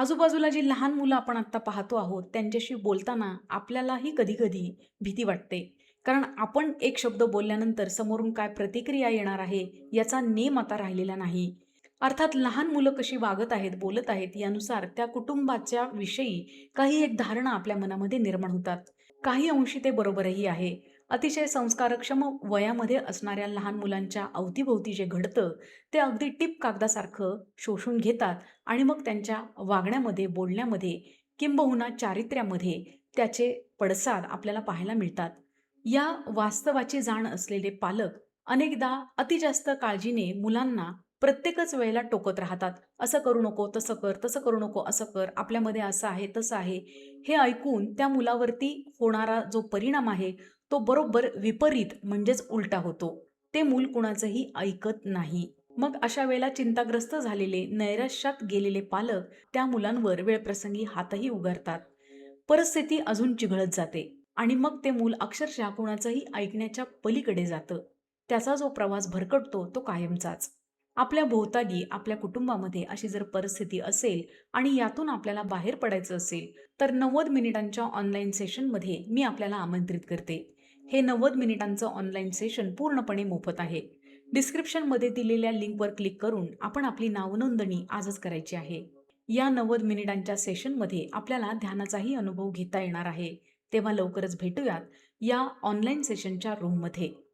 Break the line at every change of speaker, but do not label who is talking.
आजूबाजूला जी लहान मुलं आपण आत्ता पाहतो आहोत त्यांच्याशी बोलताना आपल्यालाही कधीकधी भीती वाटते. कारण आपण एक शब्द बोलल्यानंतर समोरून काय प्रतिक्रिया येणार आहे याचा नेम आता राहिलेला नाही. अर्थात लहान मुलं कशी वागत आहेत, बोलत आहेत यानुसार त्या कुटुंबाच्या विषयी काही एक धारणा आपल्या मनामध्ये निर्माण होतात. काही अंशी ते बरोबरही आहे. अतिशय संस्कारक्षम वयामध्ये असणाऱ्या लहान मुलांच्या अवतीभोवती जे घडतं ते अगदी टिप कागदासारखं शोषून घेतात आणि मग त्यांच्या वागण्यामध्ये, बोलण्यामध्ये किंबहुना चारित्र्यामध्ये त्याचे पडसाद आपल्याला पाहायला मिळतात. या वास्तवाची जाण असलेले पालक अनेकदा अतिजास्त काळजीने मुलांना प्रत्येकच वेळेला टोकत राहतात. असं करू नको, तसं कर, तसं करू नको, असं कर, आपल्यामध्ये असं आहे, तसं आहे. हे ऐकून त्या मुलावरती होणारा जो परिणाम आहे तो बरोबर विपरीत म्हणजेच उलटा होतो. ते मूल कुणाचंही ऐकत नाही. मग अशा वेळेला चिंताग्रस्त झालेले, नैराश्यात गेलेले पालक त्या मुलांवर वेळप्रसंगी हातही उगारतात. परिस्थिती अजून चिघळत जाते आणि मग ते मूल अक्षरशः कुणाचंही ऐकण्याच्या पलीकडे जातं. त्याचा जो प्रवास भरकटतो तो कायमचाच. आपल्या भोवताली, आपल्या कुटुंबामध्ये अशी जर परिस्थिती असेल आणि यातून आपल्याला बाहेर पडायचं असेल, तर 90 मिनिटांच्या ऑनलाईन सेशनमध्ये मी आपल्याला आमंत्रित करते. हे 90 मिनिटांचं ऑनलाईन सेशन पूर्णपणे मोफत आहे. डिस्क्रिप्शनमध्ये दिलेल्या लिंकवर क्लिक करून आपण आपली नावनोंदणी आजच करायची आहे. या 90 मिनिटांच्या सेशनमध्ये आपल्याला ध्यानाचाही अनुभव घेता येणार आहे. तेव्हा लवकरच भेटूयात या ऑनलाईन सेशनच्या रूममध्ये.